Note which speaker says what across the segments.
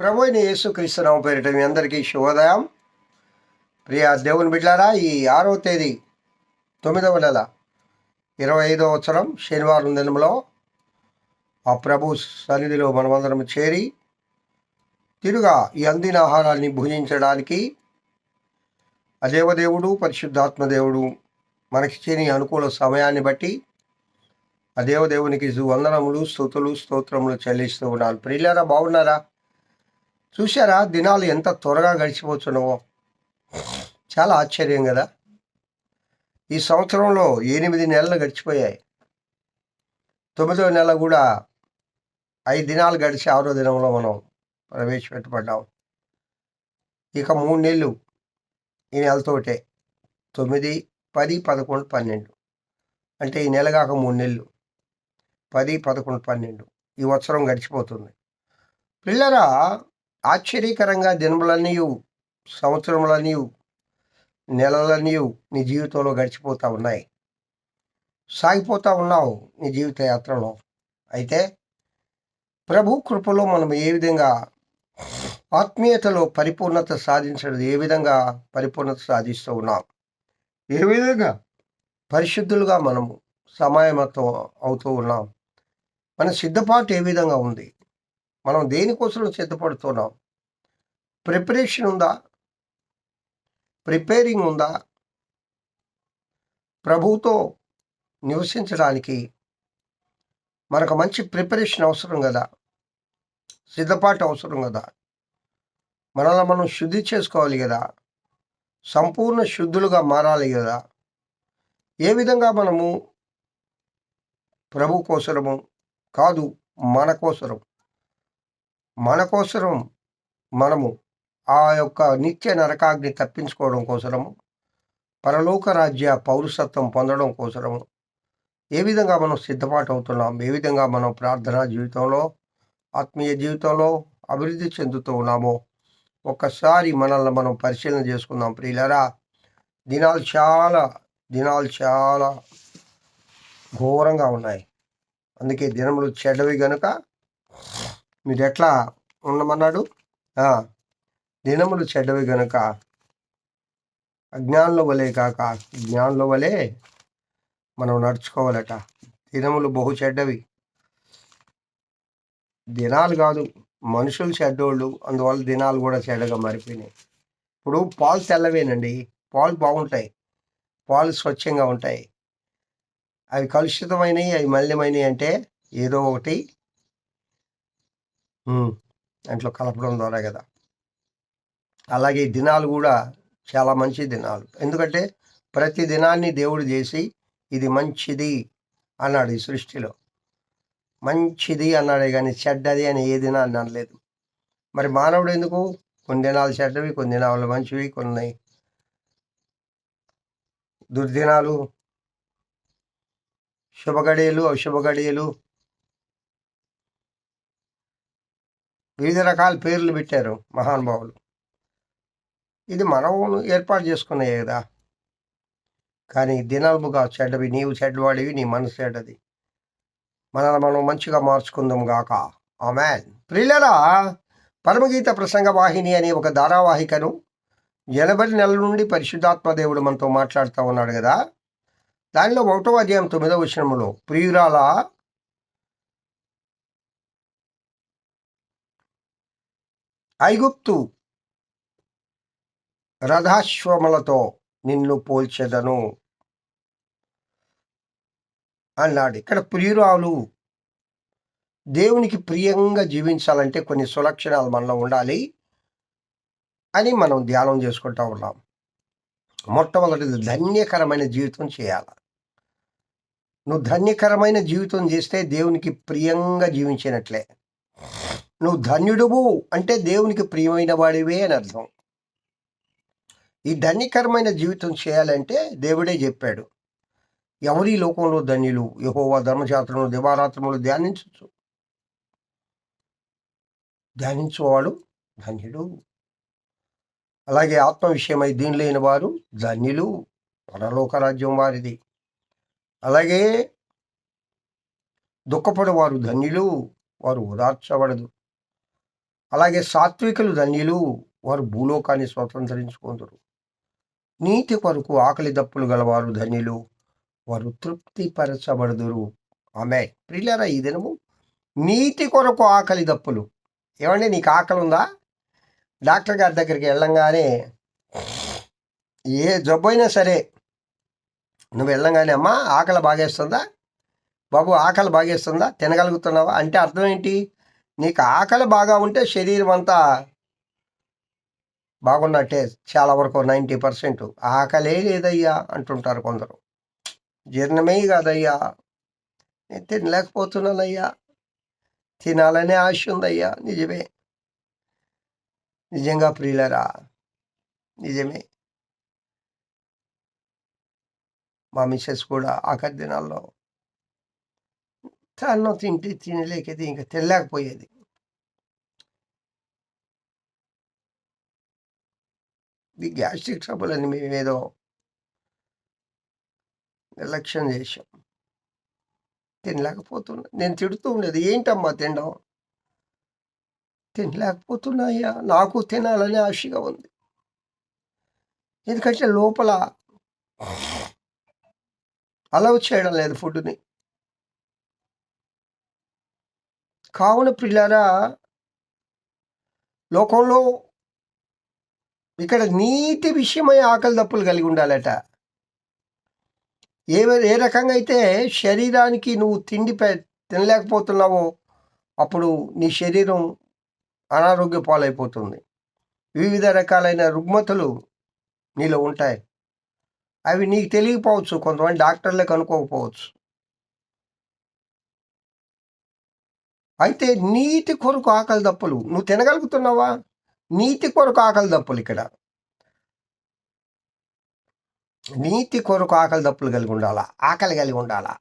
Speaker 1: ప్రభు అయిన యేసుక్రీస్తునామ పేరిట మీ అందరికీ శుభోదయం. ప్రియ దేవుని బిడ్డారా ఈ ఆరవ తేదీ తొమ్మిదవ నెల ఇరవై ఐదవ సంవత్సరం శనివారం దినంలో ఆ ప్రభు సన్నిధిలో మనమందరం చేరి తిరుగా ఈ అందిన ఆహారాన్ని భుజించడానికి అదేవదేవుడు పరిశుద్ధాత్మదేవుడు పరిశుద్ధాత్మ దేవుడు మనకిచ్చిన అనుకూల సమయాన్ని బట్టి అదేవదేవునికి వందనములు స్థుతులు స్తోత్రములు చెల్లిస్తూ ఉన్నాను. ప్రియులారా బాగున్నారా? చూశారా? దినాలు ఎంత త్వరగా గడిచిపోతున్నావో చాలా ఆశ్చర్యం కదా. ఈ సంవత్సరంలో ఎనిమిది నెలలు గడిచిపోయాయి. తొమ్మిదో నెల కూడా ఐదు దినాలు గడిచి ఆరో దినంలో మనం ప్రవేశపెట్టబడ్డాం. ఇక మూడు నెలలు ఈ నెలతోటే. తొమ్మిది పది పదకొండు పన్నెండు. అంటే ఈ నెల కాక మూడు నెలలు. పది పదకొండు పన్నెండు. ఈ సంవత్సరం గడిచిపోతుంది. పిల్లరా ఆశ్చర్యకరంగా దినములన్నీ సంవత్సరములన్నీ నెలలన్నీ నీ జీవితంలో గడిచిపోతూ ఉన్నాయి. సాగిపోతూ ఉన్నావు నీ జీవిత యాత్రలో. అయితే ప్రభు కృపలో మనం ఏ విధంగా ఆత్మీయతలో పరిపూర్ణత సాధించడం ఏ విధంగా పరిపూర్ణత సాధిస్తూ ఉన్నాం? ఏ విధంగా? పరిశుద్ధులుగా మనము సమాయమతం అవుతూ ఉన్నాం. మన సిద్ధపాటు ఏ విధంగా ఉంది? మనం దేనికోసం సిద్ధపడుతున్నాం? ప్రిపరేషన్ ఉందా? ప్రిపేరింగ్ ఉందా? ప్రభువుతో నివసించడానికి మనకు మంచి ప్రిపరేషన్ అవసరం కదా? సిద్ధపాటు అవసరం కదా? మనల్ని మనం శుద్ధి చేసుకోవాలి కదా? సంపూర్ణ శుద్ధులుగా మారాలి కదా? ఏ విధంగా మనము ప్రభు కోసరము కాదు మన కోసరం. మన కోసరం మనము ఆ యొక్క నిత్య నరకాగ్ని తప్పించుకోవడం కోసరము. పరలోక రాజ్య పౌరసత్వం పొందడం కోసరము. ఏ విధంగా మనం సిద్ధపాటు అవుతున్నాం ఏ విధంగా మనం ప్రార్థనా జీవితంలో ఆత్మీయ జీవితంలో అభివృద్ధి చెందుతూ ఉన్నామో ఒక్కసారి మనల్ని మనం పరిశీలన చేసుకుందాం ప్రియులరా. దినాలు చాలా దినాలు చాలా ఘోరంగా ఉన్నాయి. అందుకే దినములు చెడ్డవి గనుక మీరు ఎట్లా ఉండమన్నాడు దినములు చెడ్డవి గనుక అజ్ఞానుల వలె కాక జ్ఞానుల వలె మనం నడుచుకోవాలట. దినములు బహు చెడ్డవి. దినాలు కాదు మనుషులు చెడ్డోళ్ళు అందువల్ల దినాలు కూడా చెడ్డగా మారిపోయినాయి. ఇప్పుడు పాలు తెల్లవేనండి. పాలు బాగుంటాయి. పాలు స్వచ్ఛంగా ఉంటాయి. అవి కలుషితమైనవి అవి మలినమైనవి అంటే ఏదో ఒకటి దాంట్లో కలపడం ద్వారా కదా. అలాగే ఈ దినాలు కూడా చాలా మంచి దినాలు. ఎందుకంటే ప్రతి దినాన్ని దేవుడు చేసి ఇది మంచిది అన్నాడు ఈ సృష్టిలో. మంచిది అన్నాడే కానీ చెడ్డది అని ఏ దినాన్ని అనలేదు. మరి మానవుడు ఎందుకు? కొన్ని దినాలు చెడ్డవి కొన్ని దినాలు మంచివి కొన్ని దుర్దినాలు శుభగడియలు అశుభగడియలు వివిధ రకాల పేర్లు పెట్టారు మహానుభావులు ఇది మనం ఏర్పాటు చేసుకున్నాయి కదా. కానీ దినాలుగా చెడ్డవి నీవు చెడ్డవాడివి నీ మనసు చెడ్డది. మనల్ని మనం మంచిగా మార్చుకుందాం గాక. ఆమెన్. ప్రియులరా పరమగీత ప్రసంగ వాహిని అనే ఒక ధారావాహికను జనవరి నెల నుండి పరిశుద్ధాత్మ దేవుడు మనతో మాట్లాడుతూ ఉన్నాడు కదా. దానిలో ఒకటో అధ్యాయం తొమ్మిదవ విషయంలో ప్రియురాల ఐగుప్తు రథాశ్వములతో నిన్ను పోల్చెదను అన్నాడు. ఇక్కడ ప్రియురాలు దేవునికి ప్రియంగా జీవించాలంటే కొన్ని సులక్షణాలు మనలో ఉండాలి అని మనం ధ్యానం చేసుకుంటూ ఉన్నాం. మొట్టమొదటిది ధన్యకరమైన జీవితం చేయాలి. నువ్వు ధన్యకరమైన జీవితం చేస్తే దేవునికి ప్రియంగా జీవించినట్లే. నువ్వు ధన్యుడువు అంటే దేవునికి ప్రియమైన వాడివే అని అర్థం. ఈ ధన్యకరమైన జీవితం చేయాలంటే దేవుడే చెప్పాడు. ఎవరి లోకంలో ధన్యులు? యహోవా ధర్మశాస్త్రంలో దివారాత్రములు ధ్యానించచ్చు. ధ్యానించేవాడు ధన్యుడు. అలాగే ఆత్మ విషయమై దీని లేని వారు ధన్యులు. పరలోక రాజ్యం వారిది. అలాగే దుఃఖపడేవారు ధన్యులు. వారు ఓదార్చబడదు. అలాగే సాత్వికులు ధన్యులు వారు భూలోకాన్ని స్వతంత్రించుకుందరు. నీతి కొరకు ఆకలి దప్పులు గలవారు ధన్యులు వారు తృప్తిపరచబడుదురు. ఆమె ప్రియులారా ఈ దినము నీతి కొరకు ఆకలి దప్పులు. ఏమండి నీకు ఆకలి ఉందా డాక్టర్ గారి దగ్గరికి వెళ్ళంగానే ఏ జబ్బు అయినా సరే నువ్వు వెళ్ళంగానే అమ్మా ఆకలి బాగేస్తుందా? బాబు ఆకలి బాగేస్తుందా? తినగలుగుతున్నావా? అంటే అర్థం ఏంటి? నీకు ఆకలి బాగా ఉంటే శరీరం అంతా బాగున్నట్టే చాలా వరకు నైంటీ పర్సెంట్. ఆకలే లేదయ్యా అంటుంటారు కొందరు. జీర్ణమే కాదయ్యా. నేను తినలేకపోతున్నానయ్యా. తినాలనే ఆశ ఉందయ్యా. నిజమే. నిజంగా ప్రియులరా. నిజమే. మా మిస్సెస్ కూడా ఆఖరి దినాల్లో అన్నం తింటే తినలేకది ఇంకా తినలేకపోయేది ఈ గ్యాస్ట్రిక్ ట్రబుల్ అని మేమేదో నిర్లక్ష్యం చేసాం తినలేకపోతున్నా నేను తిడుతూ ఉండేది ఏంటమ్మా తినడం తినలేకపోతున్నాయ్యా నాకు తినాలని ఆశగా ఉంది ఎందుకంటే లోపల అలవ్ చేయడం లేదు ఫుడ్ని కావున పిల్లరా లోకంలో ఇక్కడ నీతి విషయమై ఆకలి దప్పులు కలిగి ఉండాలట. ఏ ఏ రకంగా అయితే శరీరానికి నువ్వు తిండి తినలేకపోతున్నావో అప్పుడు నీ శరీరం అనారోగ్య పాలైపోతుంది. వివిధ రకాలైన రుగ్మతలు నీలో ఉంటాయి. అవి నీకు తెలియకపోవచ్చు. కొంతమంది డాక్టర్లే కనుక్కోకపోవచ్చు అయితే నీతి కొరకు ఆకలి దప్పులు. నువ్వు తినగలుగుతున్నావా? నీతి కొరకు ఆకలి దప్పులు ఇక్కడ. నీతి కొరకు ఆకలి దప్పులు కలిగి ఉండాలా? ఆకలి కలిగి ఉండాలా?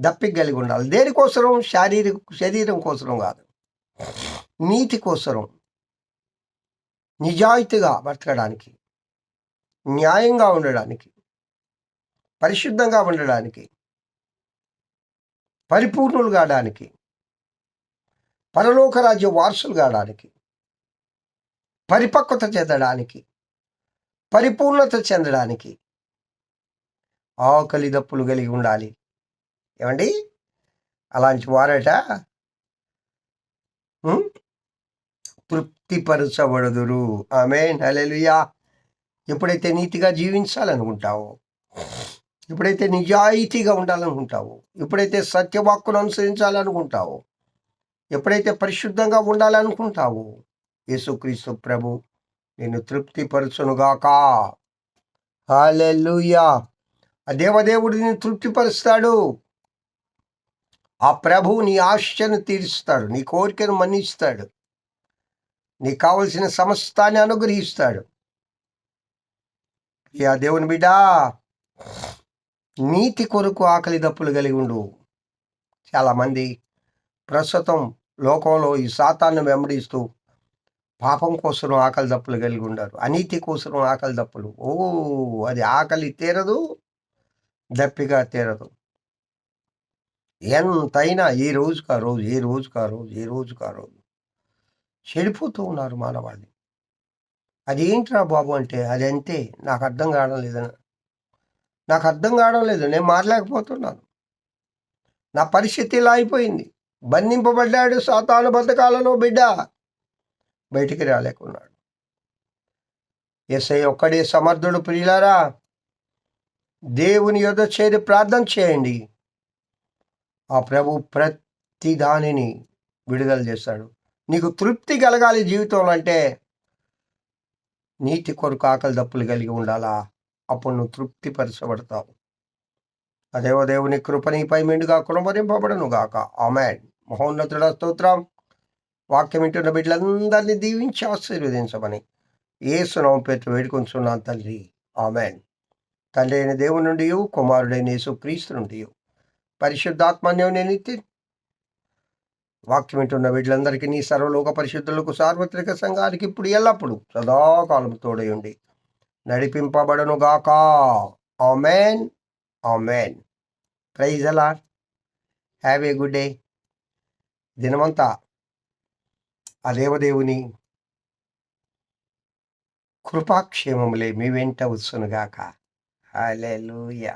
Speaker 1: దప్పికి కలిగి ఉండాలి? దేనికోసరం? శారీరక శరీరం కోసరం కాదు. నీతి కోసరం. నిజాయితీగా బ్రతకడానికి. న్యాయంగా ఉండడానికి. పరిశుద్ధంగా ఉండడానికి. పరిపూర్ణులు కావడానికి పరలోక రాజ్య వారసులు కావడానికి పరిపక్వత చెందడానికి పరిపూర్ణత చెందడానికి ఆకలి దప్పులు కలిగి ఉండాలి. ఏమండి? అలాంటి వారట తృప్తిపరచబడదురు. ఆమె నలెలుయా ఎప్పుడైతే నీతిగా జీవించాలనుకుంటావో ఎప్పుడైతే నిజాయితీగా ఉండాలనుకుంటావో ఎప్పుడైతే సత్యవాక్కును అనుసరించాలనుకుంటావో ఎప్పుడైతే పరిశుద్ధంగా ఉండాలనుకుంటావో యేసుక్రీస్తు ప్రభు నేను తృప్తిపరచునుగాక. హాలెలుయా ఆ దేవదేవుడు నిన్ను తృప్తిపరుస్తాడు. ఆ ప్రభు నీ ఆశను తీరుస్తాడు నీ కోరికను మన్నిస్తాడు నీకు కావలసిన సమస్తాన్ని అనుగ్రహిస్తాడు. యా దేవుని బిడ్డా నీతి కొరకు ఆకలి దప్పులు కలిగి ఉండు. చాలామంది ప్రస్తుతం లోకంలో ఈ సాతాన్ని వెంబడిస్తూ పాపం కోసం ఆకలి దప్పులు కలిగి ఉండారు. అనీతి కోసం ఆకలి దప్పులు. ఓ అది ఆకలి తీరదు దప్పిగా తీరదు. ఎంతైనా ఈ రోజుకా రోజు ఈ రోజుకా రోజు ఈ రోజుకా రోజు చెడిపోతూ ఉన్నారు మానవాళి. అది ఏంట్రా బాబు అంటే అది అంతే నాకు అర్థం కావడం లేదని నాకు అర్థం కావడం లేదు. నేను మారలేకపోతున్నాను నా పరిస్థితి ఇలా అయిపోయింది. బంధింపబడ్డాడు సాతాను బతకాలలో బిడ్డ. బయటికి రాలేకున్నాడు. ఎస్ఐ ఒక్కడే సమర్థుడు ప్రియులారా దేవుని యొద్ చేరి ప్రార్థన చేయండి. ఆ ప్రభు ప్రతి దానిని విడుదల చేస్తాడు. నీకు తృప్తి కలగాలి జీవితంలో అంటే నీతి కొరకు ఆకలి దప్పులు కలిగి ఉండాలా? అప్పుడు నువ్వు తృప్తిపరచబడతావు. అదేవో దేవుని కృప నీపై మెండుగా కుణపరింపబడను గాక ఆమెన్. మహోన్నతుడ స్తోత్రం. వాక్యం వింటున్న బిడ్డలందరినీ దీవించి ఆశీర్వదించమని ఏసునామం పేరు వేడుకొంచున్నాను తండ్రి ఆమెన్. తండ్రి అయిన దేవుని నుండి కుమారుడైన యేసు క్రీస్తు నుండి పరిశుద్ధాత్మన్యం నిత్య వాక్యం వింటున్న వీళ్ళందరికీ నీ సర్వలోక పరిశుద్ధులకు సార్వత్రిక సంఘానికి ఇప్పుడు ఎల్లప్పుడు సదాకాలం తోడయుండి నడిపింపబడను గాక ఆమెన్. ఆమెన్. ప్రైజ్ అలా హ్యావ్ ఏ గుడ్ డే. దినమంతా ఆ దేవదేవుని కృపాక్షేమములే మీ వెంట వచ్చునుగాక. హల్లెలూయా.